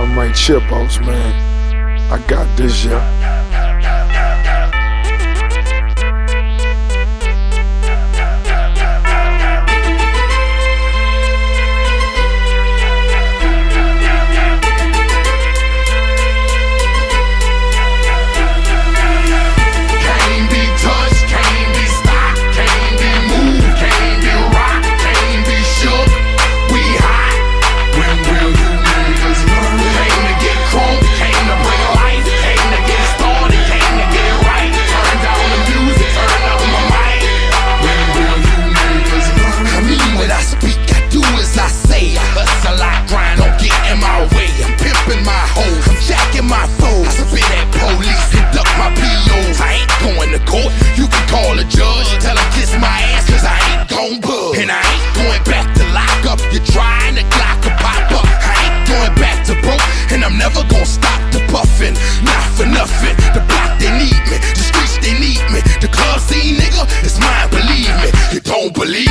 I might chip outs, man. I got this, yeah. You can call a judge. Tell him kiss my ass, cause I ain't gon' bug. And I ain't going back to lock up. You're trying to clock a pop up. I ain't going back to broke, and I'm never gonna stop the puffin'. Not for nothing. The block, they need me. The streets, they need me. The club scene, nigga, it's mine, believe me. You don't believe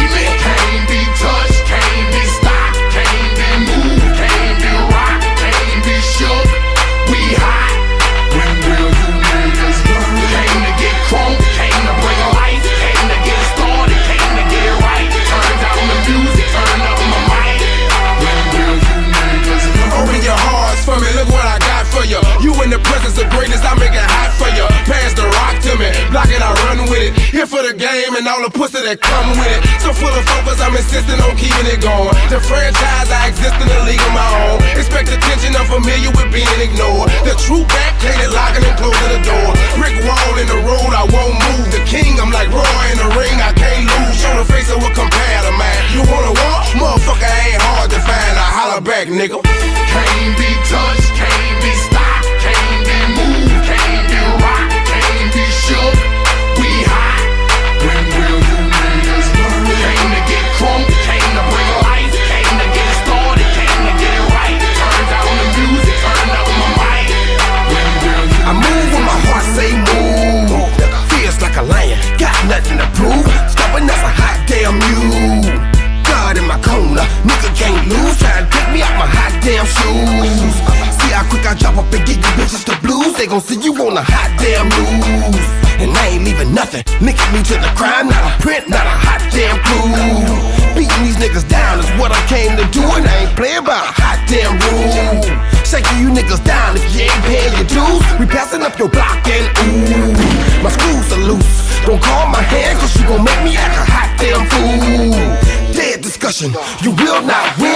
the game and all the pussy that come with it. So full of focus, I'm insisting on keeping it going. The franchise, I exist in the league of my own. Expect attention, I'm familiar with being ignored. The true back, it locking and closing the door. Brick wall in the road, I won't move. The king, I'm like Roy in the ring, I can't lose. Show the face of a competitor, man. You wanna walk? Motherfucker ain't hard to find. I holler back, nigga. Can't be touched, gon' see you on the hot damn news. And I ain't leaving nothing. Linking me to the crime, not a print, not a hot damn clue. Beating these niggas down is what I came to do, and I ain't playing by a hot damn rule. Shaking you niggas down if you ain't paying your dues. We passing up your block and ooh, my screws are loose. Don't call my hand, cause you gon' make me act a hot damn fool. Dead discussion, you will not win,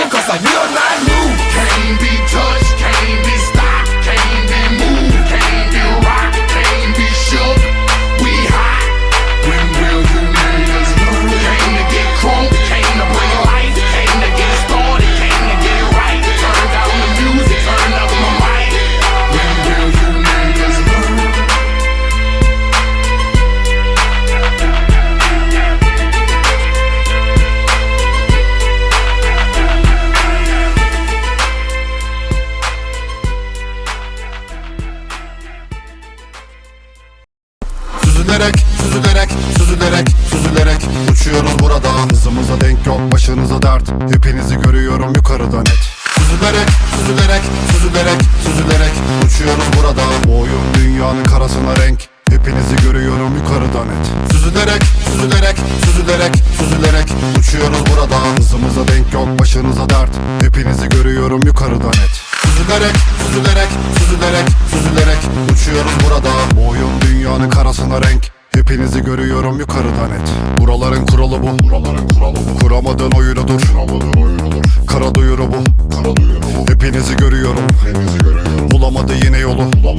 Hepinizi görüyorum yukarıda net. Süzülerek, süzülerek, süzülerek, süzülerek Uçuyoruz burada Bu oyun dünyanın karasına renk. Hepinizi görüyorum yukarıda net. Süzülerek, süzülerek, süzülerek, süzülerek Uçuyoruz burada Hızımıza denk yok, başınıza dert. Hepinizi görüyorum yukarıda net. Süzülerek, süzülerek, süzülerek, süzülerek Uçuyoruz burada Bu oyun dünyanın karasına renk. Hepinizi görüyorum yukarıda net. Buraların kuralı bu. Buraların kuralı bu. Kuramadığın oyunudur. Kuramadığın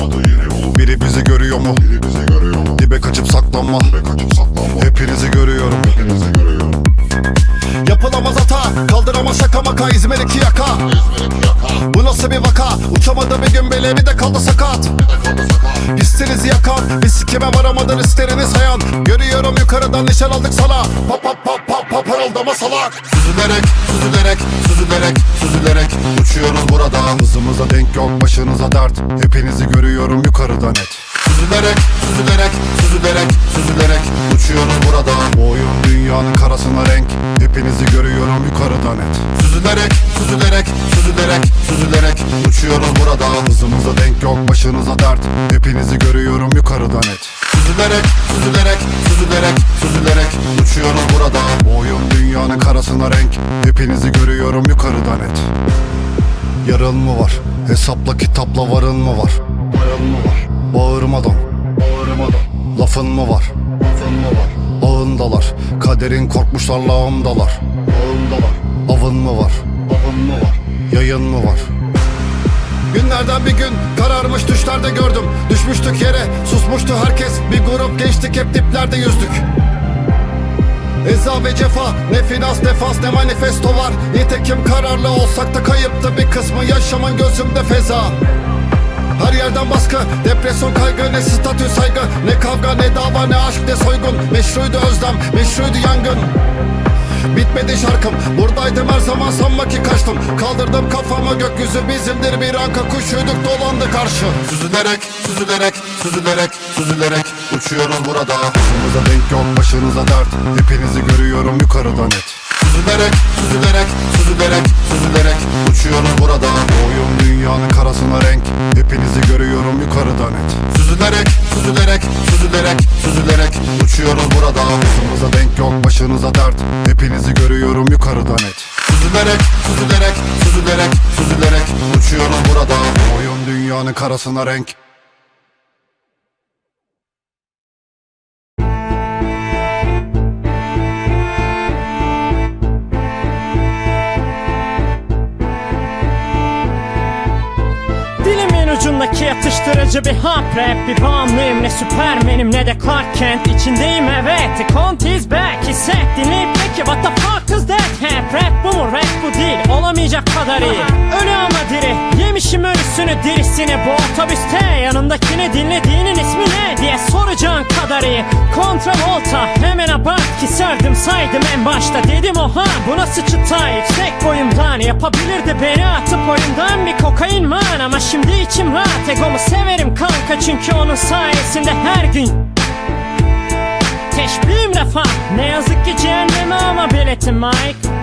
mu? Biri bizi görüyor mu? Dibe kaçıp saklanma. Dibe kaçıp saklanma. Hepinizi görüyorum. Hepinizi görüyorum. Yapılamaz hata Kaldıramaz şaka maka İzmir iki yaka. Bu nasıl bir vaka? Uçamadı bir gün bile bir de kaldı sakat Pistinizi yakan Bir sikime varamadan isterini sayan Görüyorum yukarıdan nişan aldık sana. Pap pap pap pap pap parıldama salak. Süzülerek, süzülerek, süzülerek, süzülerek Uçuyoruz burada. Hızımıza denk yok başınıza dert. Hepinizi görüyorum yukarıda net. Süzülerek, süzülerek, süzülerek, süzülerek Uçuyoruz burada. Bu oyun dünyanın karasına renk Hepinizi görüyorum yukarıda net Süzülerek, süzülerek, süzülerek, süzülerek Uçuyoruz burada Hızımıza denk yok başınıza dert Hepinizi görüyorum yukarıdan et Süzülerek, süzülerek, süzülerek, süzülerek Uçuyoruz burada Bu dünyanın karasına renk Hepinizi görüyorum yukarıdan et Yarın mı var? Hesapla kitapla varın mı var? Varın mı var? Bağırmadan Bağırmadan Lafın mı var? Lafın mı var? Ağındalar. Kaderin korkmuşlar lağımdalar Ağındalar. Avın mı var? Avın mı var? Yayın mı var? Günlerden bir gün kararmış düşlerde gördüm. Düşmüştük yere susmuştu herkes. Bir grup gençtik hep diplerde yüzdük. Eza ve cefa Ne finans ne fas ne manifesto var. Nitekim kararlı olsak da kayıptı bir kısmı. Yaşamın gözümde feza her yerden baskı, depresyon kaygı Ne statü saygı, ne kavga ne dava ne aşk ne soygun. Meşruydu özlem, meşruydu yangın. Bitmedi şarkım Buradaydım her zaman sanma ki kaçtım. Kaldırdım kafamı gökyüzü bizimdir bir anka Kuşuyduk dolandı karşı. Süzülerek, süzülerek, süzülerek, süzülerek Uçuyoruz burada. Başımıza denk yok başınıza dert. Hepinizi görüyorum yukarıdan et Süzülerek, süzülerek, süzülerek, süzülerek Uçuyoruz burada. Oyun dünyanın karasına yukarıdan et Süzülerek, süzülerek, süzülerek, süzülerek Uçuyoruz burada. Başımıza denk yok başınıza dert. Hepinizi görüyorum yukarıdan et Süzülerek, süzülerek, süzülerek, süzülerek Uçuyoruz burada. Oyun dünyanın karasına renk Ucundaki atıştırıcı bir hap rap Bir bağımlıyım. Ne süpermenim ne de Clark Kent. İçindeyim evet the count is back. Hissettiğini peki what the fuck is that? Hep rap bu mu? Rap bu değil Olamayacak kadar iyi. Ölü ama diri. Yemişim ölüsünü dirisini. Bu otobüste Yanındakini dinlediğinin ismi ne diye soracağın kadar iyi. Kontravolta hemen abart ki sardım saydım en başta. Dedim oha bu nasıl çıta? Yüksek boyumdan Yapabilirdi beni atıp oyundan bir kokain man Ama şimdi içim rahat egomu severim kanka. Çünkü onun sayesinde her gün Teşbihim refah. Ne yazık ki cehenneme ama biletim Mike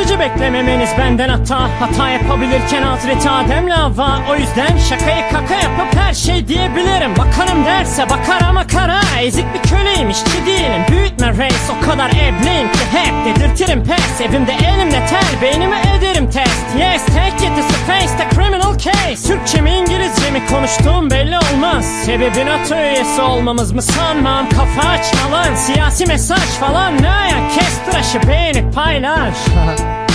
Şaşırtıcı beklememeniz benden hata Hata yapabilirken Hazreti Adem'le Havva O yüzden şakayı kaka yapıp her şey diyebilirim. Bakarım derse bakar ama kara. Ezik bir köleyim işçi değilim. Büyütme reis o kadar ebleyim ki Hep dedirtirim pes. Evimde elimle tel beynimi ederim test. Yes take it face the criminal case Türkçe mi İngilizce mi konuştuğum belli olmaz. Sebebi NATO üyesi olmamız mı? Sanmam. Kafa aç yalan siyasi mesaj falan. Ne ayak? Kes tıraşı beğenip paylaş